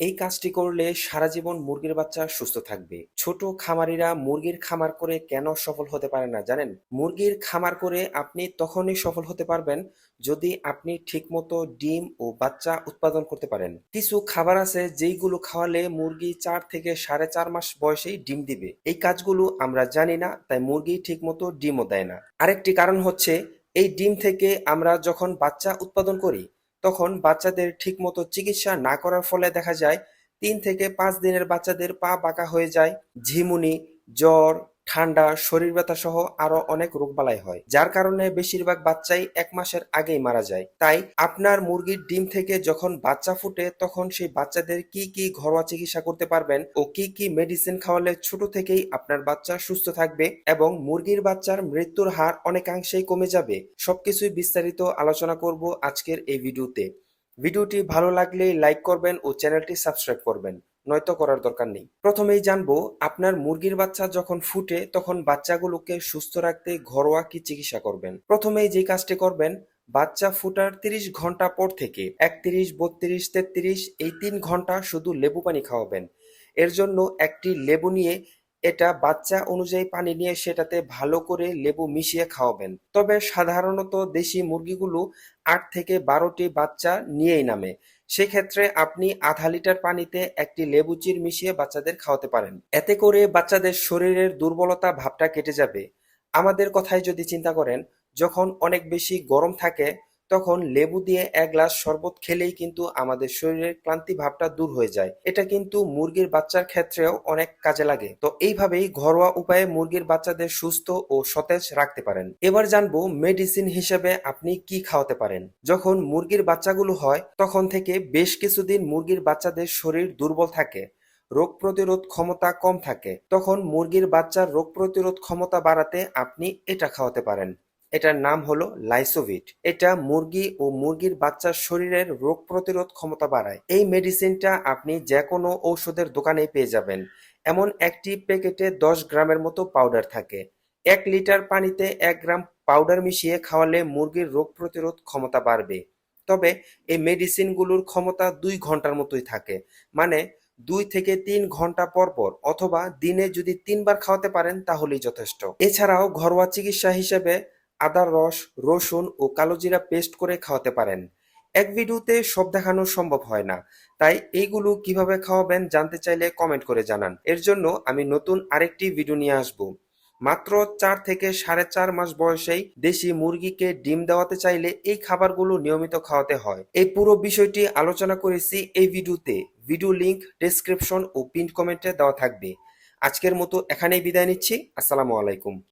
এই কাজটি করলে সারা জীবন মুরগির বাচ্চা সুস্থ থাকবে। ছোট খামারিরা মুরগির খামার করে কেন সফল হতে পারে না, জানেন? মুরগির খামার করে আপনি তখনই সফল হতে পারবেন যদি আপনি ঠিকমতো ডিম ও বাচ্চা উৎপাদন করতে পারেন। কিছু খাবার আছে যেইগুলো খাওয়ালে মুরগি চার থেকে সাড়ে চার মাস বয়সেই ডিম দিবে। এই কাজগুলো আমরা জানি না, তাই মুরগি ঠিকমতো ডিমও দেয় না। আরেকটি কারণ হচ্ছে, এই ডিম থেকে আমরা যখন বাচ্চা উৎপাদন করি তখন বাচ্চাদের ঠিকমতো চিকিৎসা না করার ফলে দেখা যায়, তিন থেকে পাঁচ দিনের বাচ্চাদের পা বাঁকা হয়ে যায়, ঝিমুনি, জ্বর ঠান্ডা, শরীর ব্যথা সহ আরও অনেক রোগবালাই হয়, যার কারণে বেশিরভাগ বাচ্চাই এক মাসের আগেই মারা যায়। তাই আপনার মুরগির ডিম থেকে যখন বাচ্চা ফুটে, তখন সেই বাচ্চাদের কি কি ঘরোয়া চিকিৎসা করতে পারবেন ও কি কি মেডিসিন খাওয়ালে ছোট থেকেই আপনার বাচ্চা সুস্থ থাকবে এবং মুরগির বাচ্চার মৃত্যুর হার অনেকাংশেই কমে যাবে? সবকিছুই বিস্তারিত আলোচনা করব আজকের এই ভিডিওতে। ভিডিওটি ভালো লাগলে লাইক করবেন ও চ্যানেলটি সাবস্ক্রাইব করবেন। নয়তো করার দরকার নেই। প্রথমেই জানব, আপনার মুরগির বাচ্চা যখন ফুটে, তখন বাচ্চাগুলোকে সুস্থ রাখতে ঘরোয়া কি চিকিৎসা করবেন? প্রথমেই যে কাজটি করবেন, বাচ্চা ফুটার তিরিশ ঘণ্টা পর থেকে একত্রিশ, বত্রিশ, তেত্রিশ, এই তিন ঘণ্টা শুধু লেবু পানি খাওয়াবেন। এর জন্য একটি লেবু নিয়ে এটা বাচ্চা অনুযায়ী পানি নিয়ে সেটাতে ভালো করে লেবু মিশিয়ে খাওয়াবেন। তবে সাধারণত দেশি মুরগিগুলো আট থেকে বারোটি বাচ্চা নিয়েই নামে। সেক্ষেত্রে আপনি আধা লিটার পানিতে একটি লেবু চির মিশিয়ে বাচ্চাদের খাওয়াতে পারেন। এতে করে বাচ্চাদের শরীরের দুর্বলতা ভাবটা কেটে যাবে। আমাদের কথায় যদি চিন্তা করেন, যখন অনেক বেশি গরম থাকে তখন লেবু দিয়ে এক গ্লাস শরবত খেলেই কিন্তু আমাদের শরীরের ক্লান্তি ভাবটা দূর হয়ে যায়। এটা কিন্তু মুরগির বাচ্চার ক্ষেত্রেও অনেক কাজে লাগে। তো এইভাবেই ঘরোয়া উপায়ে মুরগির বাচ্চাদের সুস্থ ও সতেজ রাখতে পারেন। এবার জানব মেডিসিন হিসেবে আপনি কি খাওয়াতে পারেন। যখন মুরগির বাচ্চাগুলো হয়, তখন থেকে বেশ কিছুদিন মুরগির বাচ্চাদের শরীর দুর্বল থাকে, রোগ প্রতিরোধ ক্ষমতা কম থাকে। তখন মুরগির বাচ্চার রোগ প্রতিরোধ ক্ষমতা বাড়াতে আপনি এটা খাওয়াতে পারেন। এটার নাম হলো লাইসোভিট। এটা মুরগি ও মুরগির বাচ্চার শরীরের রোগ প্রতিরোধ ক্ষমতা বাড়ায়। এই মেডিসিনটা আপনি যে কোনো ঔষধের দোকানে পেয়ে যাবেন। এমন একটি প্যাকেটে দশ গ্রামের মতো পাউডার থাকে। এক লিটার পানিতে এক গ্রাম পাউডার মিশিয়ে খাওয়ালে মুরগির রোগ প্রতিরোধ ক্ষমতা বাড়বে। তবে এই মেডিসিনগুলোর ক্ষমতা দুই ঘণ্টার মতোই থাকে। মানে দুই থেকে তিন ঘণ্টা পর পর অথবা দিনে যদি তিনবার খাওয়াতে পারেন তাহলেই যথেষ্ট। এছাড়াও ঘরোয়া চিকিৎসা হিসেবে আদার রস, রসুন ও কালোজিরা পেস্ট করে খাওয়াতে পারেন। এক ভিডিওতে সব দেখানো সম্ভব হয় না। তাই এইগুলো কীভাবে খাওয়াবেন জানতে চাইলে কমেন্ট করে জানান। এর জন্য আমি নতুন আরেকটি ভিডিও নিয়ে আসব। মাত্র চার থেকে সাড়ে চার মাস বয়সেই দেশি মুরগিকে ডিম দেওয়াতে চাইলে এই খাবারগুলো নিয়মিত খাওয়াতে হয়। এই পুরো বিষয়টি আলোচনা করেছি এই ভিডিওতে। ভিডিও লিংক ডেসক্রিপশন ও পিন কমেন্টে দেওয়া থাকবে। আজকের মতো এখানেই বিদায় নিচ্ছি। আসসালামু আলাইকুম।